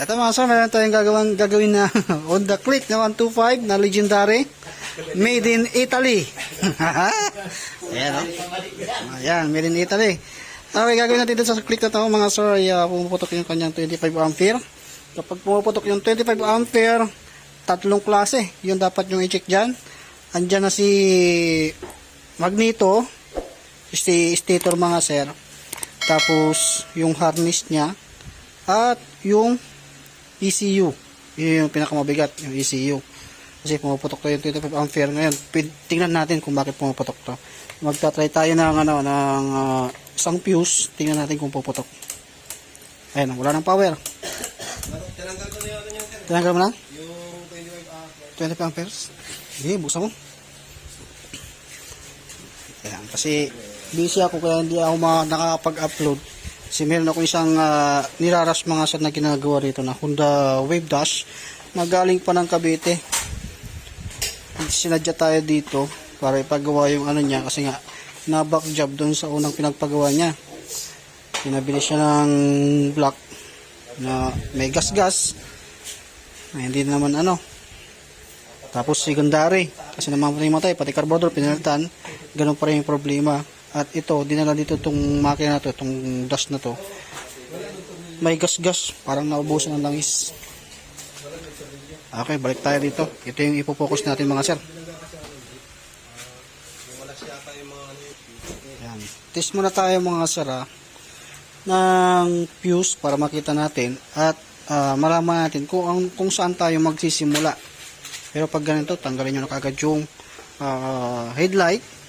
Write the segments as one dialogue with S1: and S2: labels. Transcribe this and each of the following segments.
S1: Ito mga sir, meron tayong gagawin, gagawin na Honda Click na 125 na legendary. Made in Italy. Ayan o. Ayan, made in Italy. Okay, gagawin natin dito sa click na to mga sir ay uh, pumuputok yung kanyang 25 ampere. Kapag pumuputok yung 25 ampere, tatlong klase. Yung dapat yung i-check dyan. Andyan na si magneto, si stator mga sir. Tapos yung harness niya at yung ECU. Yun yung pinakamabigat, yung ECU. Kasi pumuputok to yung 25 ampere ngayon. Tingnan natin kung bakit pumuputok to. Magta-try tayo ng ano ng ah, isang fuse. Tingnan natin kung puputok. Ayun, wala nang power.
S2: Tinanggal
S1: mo na?
S2: yung 25 ah.
S1: 25 amperes. Sige, buksan mo. Ayan, kasi busy ako kaya hindi ako nakakapag-upload. Kasi meron ako isang uh, niraras mga sir na ginagawa rito na Honda Wave Dash na galing pa ng Cavite. Sinadya tayo dito para ipagawa yung ano niya kasi nga na-back job doon sa unang pinagpagawa niya. Pinabili siya ng block na may gas-gas hindi naman ano tapos secondary, kasi naman matay, pati carburetor pinalitan, ganun pa rin yung problema. At ito, dinala dito itong makina na to, itong dash na to. May gas-gas, parang naubusan ng langis. Okay, balik tayo dito. Ito yung ipopokus natin mga sir.
S2: Wala siya pa yung mga ano yun.
S1: Yan. Test muna tayo mga sir ah, ng fuse para makita natin at ah, malaman natin kung, ang, kung saan tayo magsisimula. Pero pag ganito, tanggalin nyo na kagad yung ah, headlight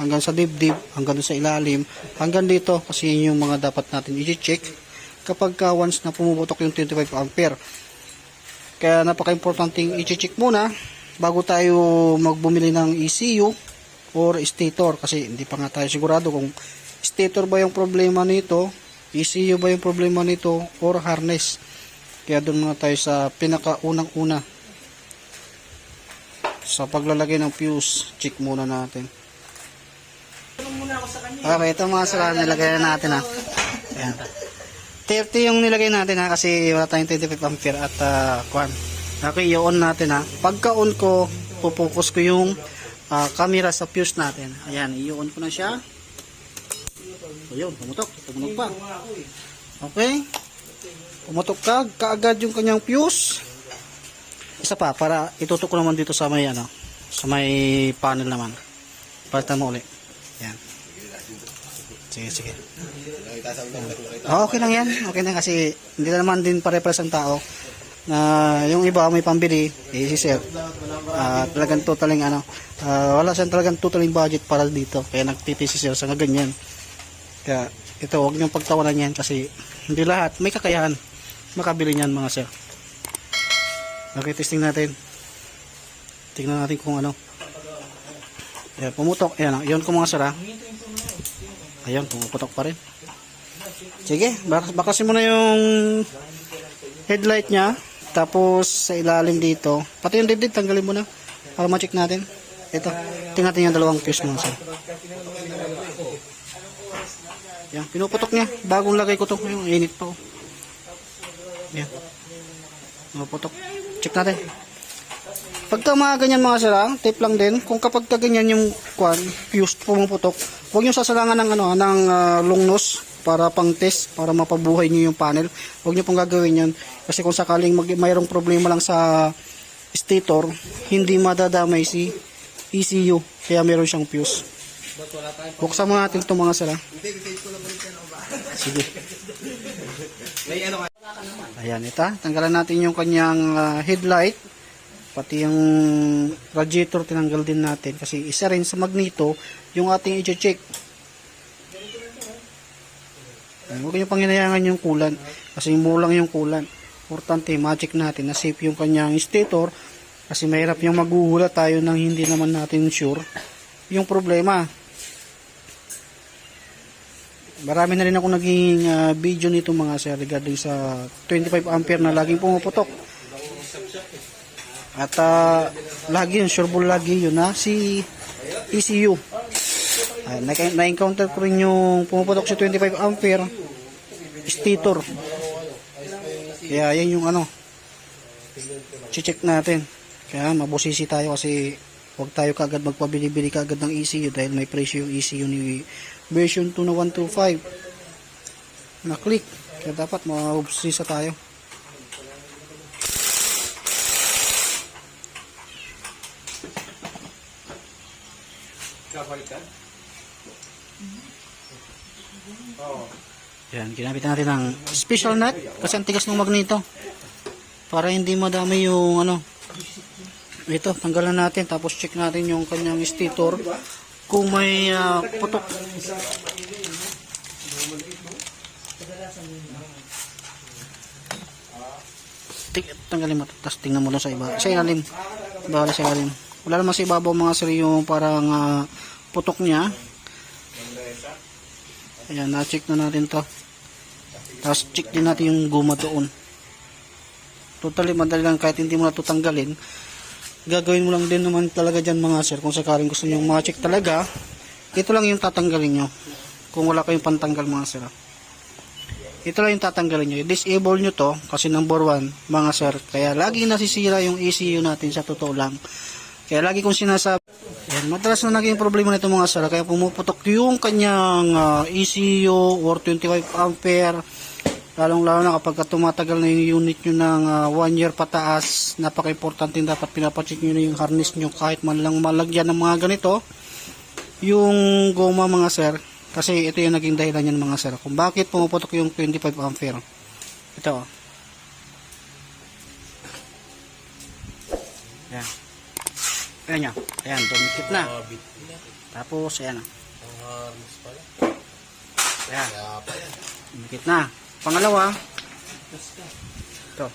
S1: hanggang sa dibdib, hanggang sa ilalim, hanggang dito kasi yun yung mga dapat natin i-check kapag ka once na pumuputok yung 25 ampere. Kaya napaka-importanting i-check muna bago tayo magbumili ng ECU or stator kasi hindi pa nga tayo sigurado kung stator ba yung problema nito, ECU ba yung problema nito or harness. Kaya doon muna tayo sa pinakaunang-una sa paglalagay ng fuse, check muna natin. Okay, ito mga sala nilagay na natin ha. Ayan. 30 yung nilagay natin ha kasi wala tayong 25 ampere at uh, kwan. Okay, i-on natin ha. Pagka-on ko, pupokus ko yung ah, camera sa fuse natin. Ayan, i-on ko na siya. Ayun, pumutok. Pumutok pa. Okay. Pumutok ka. Kaagad yung kanyang fuse. Isa pa, para itutok ko naman dito sa may ano, sa may panel naman. Palitan mo ulit. Yan. Sige, sige. Ah, okay lang yan. Okay lang kasi hindi na naman din pare-pares ang tao na yung iba may pambili, eh, si sir. Ah, talagang totaling ano, ah, wala siyang talagang totaling budget para dito. Kaya nagtiti si sir sa ganyan. Kaya ito, huwag niyong pagtawanan yan kasi hindi lahat may kakayahan makabili niyan mga sir. Okay, testing natin. Tingnan natin kung ano. Ayan, pumutok. Ayan, yun ko mga sir ah. Ayan, pumuputok pa rin. Sige, bak- bakasin mo na yung headlight niya. Tapos sa ilalim dito. Pati yung dibdib, tanggalin mo na. Para ma-check natin. Ito, tingnan natin yung dalawang fuse mo. Sir. Yan, pinuputok niya. Bagong lagay ko to. Yung init pa. Oh. Yan. Pinuputok. Check natin. Pagka mga ganyan mga sira, tip lang din, kung kapag ka ganyan yung kwan, fuse pumuputok, huwag nyo sasalangan ng, ano, ng ah, long nose para pang test, para mapabuhay nyo yung panel. Huwag nyo pong gagawin yun. Kasi kung sakaling mag, mayroong problema lang sa stator, hindi madadamay si ECU. Kaya meron siyang fuse. Buksan mo natin itong mga sira. Sige.
S2: Ano?
S1: Ayan, ito. Tanggalan natin yung kanyang ah, headlight. Pati yung radiator tinanggal din natin. Kasi isa rin sa magneto yung ating i-check. Huwag nyo panginayangan yung kulan. Kasi mulang yung kulan. Importante, magic natin na safe yung kanyang stator. Kasi mahirap yung maguhula tayo nang hindi naman natin sure yung problema. Marami na rin ako naging ah, video nito mga sir regarding sa 25 ampere na laging pumuputok. At ah, lagi yun, sure ball lagi yun na si ECU. Uh, na-encounter ko rin yung pumuputok sa 25 ampere stator. Kaya yan yung ano, check natin. Kaya mabusisi tayo kasi huwag tayo kagad magpabili-bili kagad ng ECU dahil may presyo yung ECU ni version 2 na 125 na click. Kaya dapat mabusisa tayo.
S2: Ka? Oo.
S1: Yan, ginamit natin ng special nut kasi ang tigas ng magneto. Para hindi madami yung ano. Ito, tanggalan natin tapos check natin yung kanyang stator kung may ah, putok. Tanggalin mo, tapos tingnan mo lang sa iba. Sa ilalim. Bawal sa ilalim. Wala naman sa ibabaw mga sir yung parang ah, putok niya. Ayan, na-check na natin to. Tapos check din natin yung guma doon. Totally madali lang kahit hindi mo na ito tanggalin. Gagawin mo lang din naman talaga dyan mga sir. Kung sakaling gusto nyo ma-check talaga, ito lang yung tatanggalin nyo. Kung wala kayong pantanggal mga sir. Ito lang yung tatanggalin nyo. Disable nyo to kasi number one mga sir. Kaya lagi nasisira yung ECU natin sa totoo lang. Kaya lagi kong sinasabi, yan, madalas na naging problema nito mga sir. Kaya pumuputok yung kanyang ah, ECU or 25 ampere. Lalong lalo na kapag tumatagal na yung unit nyo ng 1 year pataas, napaka-importante dapat pinapacheck nyo na yung harness nyo kahit man lang malagyan ng mga ganito. Yung goma mga sir, kasi ito yung naging dahilan yan mga sir. Kung bakit pumuputok yung 25 ampere. Ito. oh. Yan. Ayan nyo. Ayan, dumikit na. Tapos, ayan. Ayan,
S2: Kaya
S1: dumikit na. Pangalawa, ito.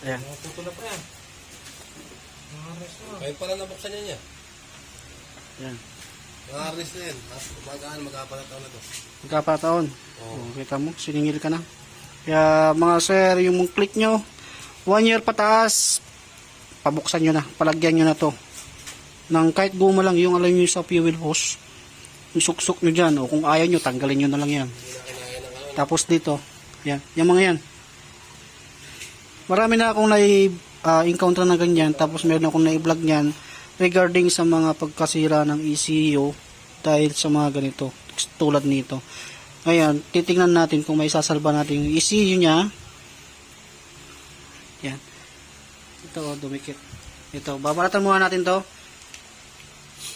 S1: Ayan.
S2: Ngayon pala nabuksan niya niya.
S1: Ayan.
S2: Ang harness na yan. Magaan magkapalataw na to.
S1: Magkapataon.
S2: Oo.
S1: Oh, kita mo, siningil ka na. Kaya mga sir, yung click nyo, one year pataas, pabuksan nyo na, palagyan nyo na to. Nang kahit guma lang, yung alam nyo sa fuel hose, yung suksok nyo dyan, o kung ayaw nyo, tanggalin nyo na lang yan.
S2: Ng.
S1: Tapos dito, yan, yung mga yan. Marami na akong nai-encounter na ganyan, tapos meron akong nai-vlog niyan regarding sa mga pagkasira ng ECU dahil sa mga ganito, tulad nito. Ngayon, titingnan natin kung may sasalba natin yung ECU niya. Yan. Ito, oh, dumikit. Ito, babalatan muna natin to.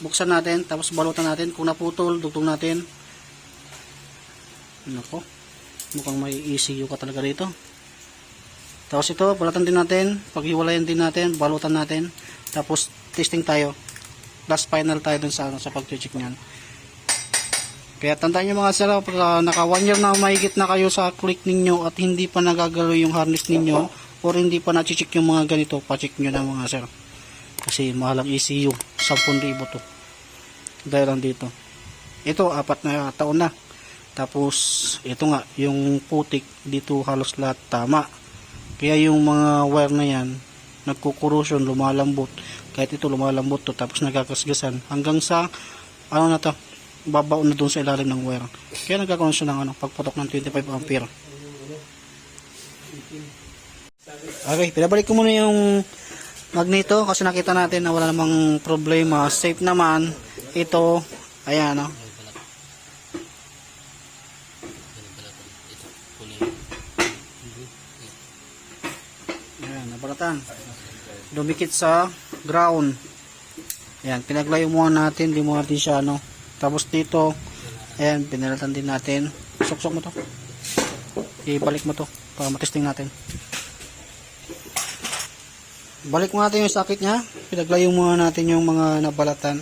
S1: Buksan natin, tapos balutan natin. Kung naputol, dugtong natin. Nako. Mukhang may ECU ka talaga dito. Tapos ito, balatan din natin. Paghiwalayan din natin, balutan natin. Tapos testing tayo. Last final tayo dun sa, ano, sa pag-check niyan. Kaya tandaan nyo mga sir, pag ah, naka one year na mahigit na kayo sa click ninyo at hindi pa nagagalaw yung harness ninyo or hindi pa na-check yung mga ganito, pa-check nyo na mga sir. Kasi mahal ang ECU, 10,000 to. Dahil lang dito. Ito, apat na taon na. Tapos, ito nga, yung putik dito halos lahat tama. Kaya yung mga wire na yan, nagkukorrosion, lumalambot. Kahit ito lumalambot to, tapos nagkakasgasan. Hanggang sa, ano na to, babaon na doon sa ilalim ng wire. Kaya nagkakaroon siya ng ano, pagputok ng 25 ampere. Okay, pinabalik ko muna yung magneto kasi nakita natin na wala namang problema. Safe naman. Ito, ayan no. Ayan, nabalatan. Dumikit sa ground. Ayan, pinaglayo muna natin, di muna natin siya, ano. Tapos dito, ayan, pinalatan din natin. Suksok mo to. Ibalik mo to, para matesting natin. Balik mo natin yung sakit niya. Pinaglayo muna natin yung mga nabalatan.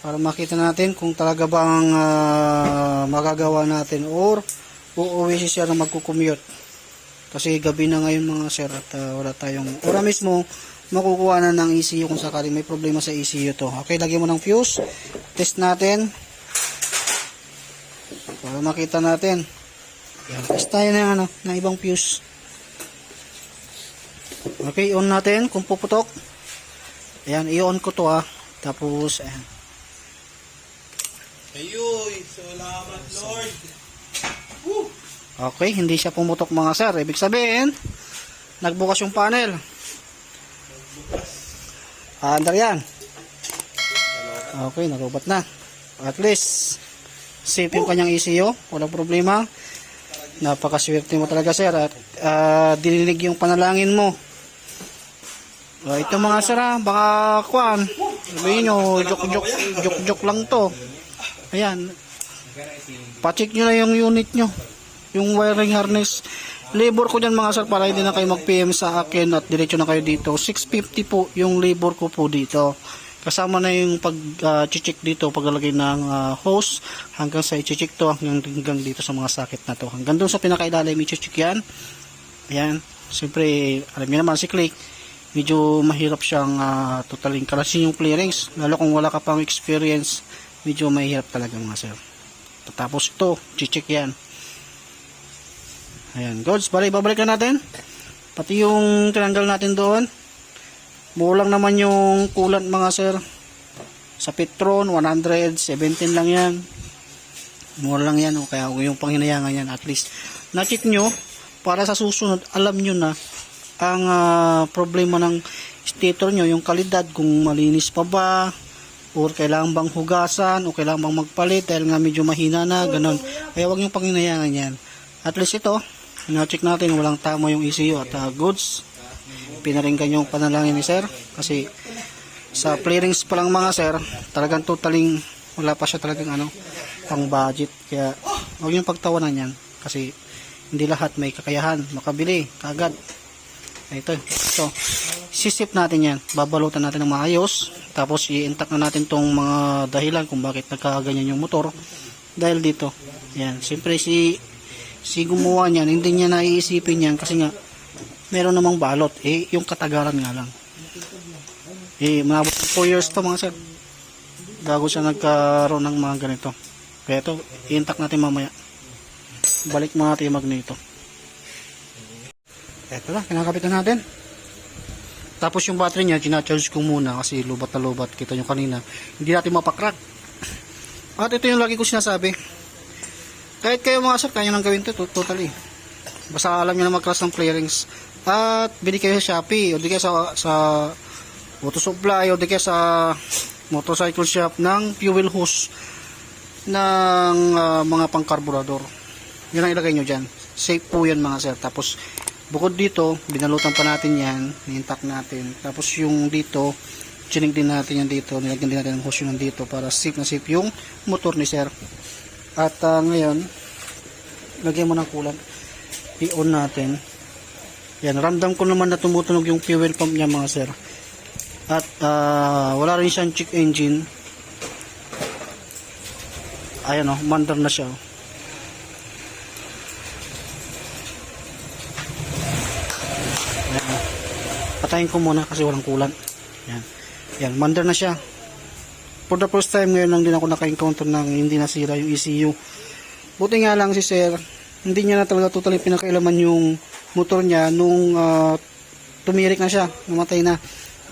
S1: Para makita natin kung talaga bang ah, magagawa natin or uuwi si siya na magkukommute. Kasi gabi na ngayon mga sir at ah, wala tayong ora mismo makukuha na ng ECU kung sakaling may problema sa ECU to. Okay, lagyan mo ng fuse. Test natin. Para makita natin. Yan, test tayo ng, ano, ng ibang fuse. Okay, on natin kung puputok. Ayan, i-on ko to ah. Tapos, ayan.
S2: Ayuy! Salamat, Lord.
S1: Okay, hindi siya pumutok mga sir. Ibig sabihin, nagbukas yung panel. Ah, andar yan. Okay, nagubat na. At least, safe yung kanyang ECU. Walang problema. Napakaswerte mo talaga sir. At ah, dinilig yung panalangin mo. Ah, ito mga sir ah, baka kwan. Sabihin nyo, joke-joke joke-joke lang to. Ayan. Pacheck nyo na yung unit nyo yung wiring harness. Labor ko dyan mga sir para hindi na kayo mag-PM sa akin at diretso na kayo dito. 650 po yung labor ko po dito. Kasama na yung pag-check dito, paglalagay ng ah, hose hanggang sa i-check to hanggang, hanggang dito sa mga sakit na to. Hanggang doon sa pinakailalim i-check yan. Ayan. Siyempre, alam niyo naman si Click, medyo mahirap siyang uh, totaling kalasin yung clearings. Lalo kung wala ka pang experience, medyo mahirap talaga mga sir. Tapos ito, check yan. Ayan, gods, balik babalik na natin. Pati yung tinanggal natin doon. Mulang naman yung coolant mga sir. Sa Petron, 117 lang yan. Mura lang yan, o kaya yung panghinayangan yan at least. Na-check nyo, para sa susunod, alam nyo na ang ah, problema ng stator nyo, yung kalidad, kung malinis pa ba, or kailangan bang hugasan, o kailangan bang magpalit dahil nga medyo mahina na, ganun. Kaya wag yung panghinayangan yan. At least ito, na-check natin walang tama yung ECU at uh, goods. Pinaringgan yung panalangin ni sir kasi sa clearings pa lang mga sir, talagang totaling wala pa siya talagang ano, pang budget. Kaya huwag yung pagtawanan yan kasi hindi lahat may kakayahan makabili kagad. Ito, ito. Sisip natin yan. Babalutan natin ng maayos. Tapos i-intact na natin tong mga dahilan kung bakit nagkaganyan yung motor. Dahil dito. Yan. Siyempre si si gumawa niyan, hindi niya naiisipin yan kasi nga meron namang balot. Eh, yung katagaran nga lang. Eh, manabot 4 years to mga sir. Bago siya nagkaroon ng mga ganito. Kaya ito, i-intact natin mamaya. Balik mo natin yung magneto. Eto na, kinakapit na natin. Tapos yung battery niya, ginacharge ko muna kasi lubat na lubat. Kita nyo kanina. Hindi natin mapakrak. At ito yung lagi ko sinasabi. Kahit kayo mga sir, kaya nang gawin to to- totally. Basta alam nyo na mag-crash ng clearings. At bili kayo sa Shopee o di kaya sa, sa auto supply o di kaya sa motorcycle shop ng fuel hose ng ah, mga pangkarburador. Yun ang ilagay nyo dyan. Safe po yan mga sir. Tapos bukod dito, binalutan pa natin yan. Ni-intact natin. Tapos yung dito, chinig din natin yan dito. Nilagyan din natin ng hose yun dito para safe na safe yung motor ni sir. At ah, ngayon, lagyan mo ng kulan. I-on natin. Yan, ramdam ko naman na tumutunog yung fuel pump niya mga sir. At ah, wala rin siyang check engine. Ayan o, mandar na siya. oh. Ayan. Patayin ko muna kasi walang kulan. Yan. Yan, mandar na siya. For the first time ngayon lang din ako naka-encounter ng hindi nasira yung ECU. Buti nga lang si sir, hindi niya na talaga totally pinakailaman yung motor niya nung ah, tumirik na siya, namatay na.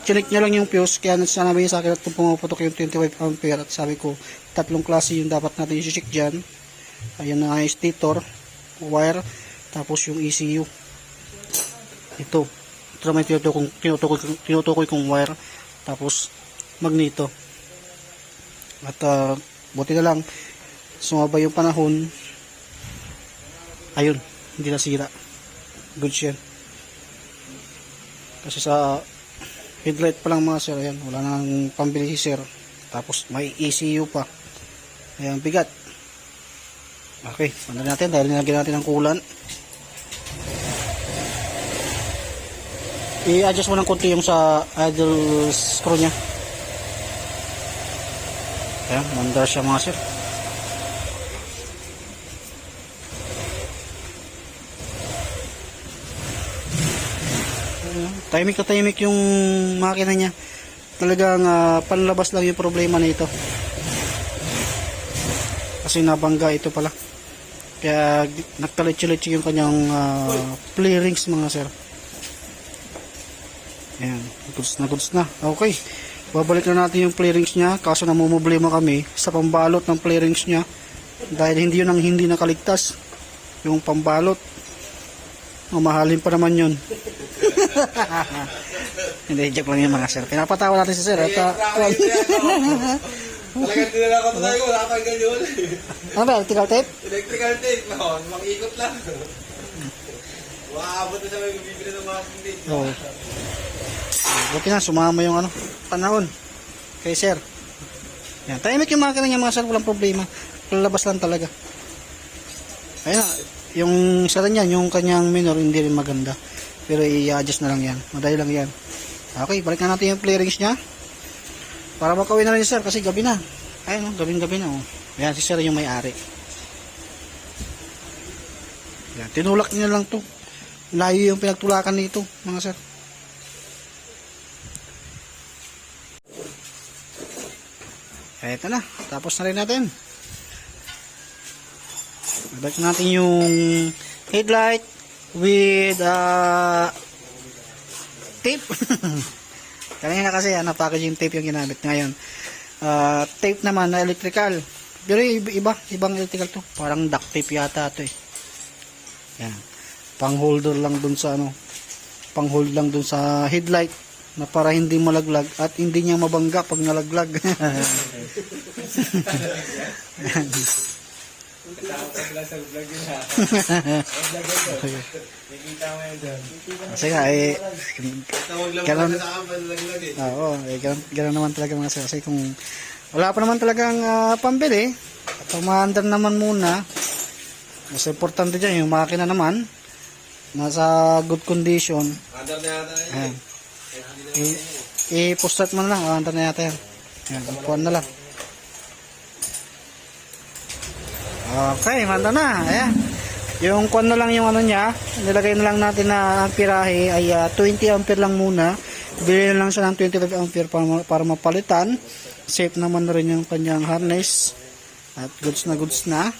S1: Chinik niya lang yung fuse, kaya sinabi niya sa akin at pumaputok yung 25 ampere at sabi ko, tatlong klase yung dapat natin i-check dyan. Ayan na nga yung stator, wire, tapos yung ECU. Ito. Ito naman tinutukoy, tinutukoy, tinutukoy kong wire, tapos magneto. At ah, buti na lang, sumabay yung panahon, ayun, hindi nasira. Good share. Kasi sa headlight pa lang mga sir, ayan, wala nang pambili si sir. Tapos may ECU pa. Ayan, bigat. Okay, panda natin dahil nilagyan natin ng kulan. I-adjust mo ng konti yung sa idle screw niya. Ayan, mandar siya mga sir. Ayan, Tahimik na tahimik yung makina niya. Talagang ah, panlabas lang yung problema na ito. Kasi nabangga ito pala. Kaya nagtalitsi-litsi yung kanyang uh, play rings mga sir. Ayan, goods na goods na. Okay. Babalik na natin yung play rings niya. Kaso namumblema kami sa pambalot ng play rings niya. Dahil hindi yun ang hindi nakaligtas. Yung pambalot. Mamahalin pa naman yun. hindi, joke lang yun mga sir. Pinapatawa natin si sir. At, ah,
S2: Talagang dinala ko tayo, wala kang ganyan.
S1: ano ba, electrical tape?
S2: Electrical tape, no? Makikot lang. Maabot na sa may bibili ng mga tape.
S1: Buti na, sumama yung ano, panahon. Kay sir. Yan, tahimik yung makina niya mga sir, walang problema. Lalabas lang talaga. Ayun na, yung isa rin yan, yung kanyang minor, hindi rin maganda. Pero i-adjust na lang yan. Madali lang yan. Okay, balik na natin yung play rings niya. Para makawin na rin si sir, kasi gabi na. Ayun, oh, gabing-gabi na. Oh. Ayan, si sir yung may-ari. Yan, tinulak niya lang to. Layo yung pinagtulakan nito, mga sir. Eto na, tapos na rin natin. Balik natin yung headlight with uh, tape. Kanina kasi ano, packaging tape yung ginamit ngayon. Uh, tape naman na electrical. Pero iba, iba, ibang electrical to. Parang duct tape yata to eh. Yan. Pang holder lang dun sa ano, pang hold lang dun sa headlight na para hindi malaglag at hindi niya mabangga pag nalaglag. Nga eh
S2: lang
S1: Ganun.
S2: eh.
S1: Oo, eh, ganun, ganun naman talaga mga sir. Kasi kung wala pa naman talagang ah, pambili, tumaandar naman muna. Mas importante dyan, yung makina naman, nasa good condition.
S2: Under na yata yun.
S1: Ayan. I- I-post mo na lang, andar na yata yan. Ayan, upuan na lang. Okay, manda na. Ayan. Yung kwan na lang yung ano niya, nilagay na lang natin na ang ay ah, 20 ampere lang muna. Bili na lang siya ng 25 ampere para, para mapalitan. Safe naman na rin yung kanyang harness. At goods na goods na.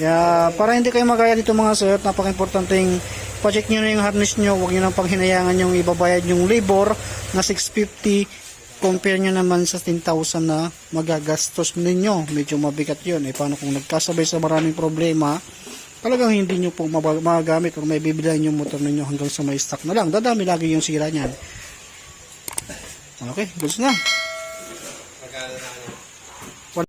S1: Kaya para hindi kayo magaya dito mga sir, napaka-importanting pa-check nyo na yung harness nyo. Huwag nyo nang paghinayangan yung ibabayad yung labor na 650 compare nyo naman sa 10,000 na magagastos ninyo. Medyo mabigat yun. Eh, paano kung nagkasabay sa maraming problema, talagang hindi nyo po magagamit o may bibilihan yung motor ninyo hanggang sa may stock na lang. Dadami lagi yung sira niyan. Okay, goods na.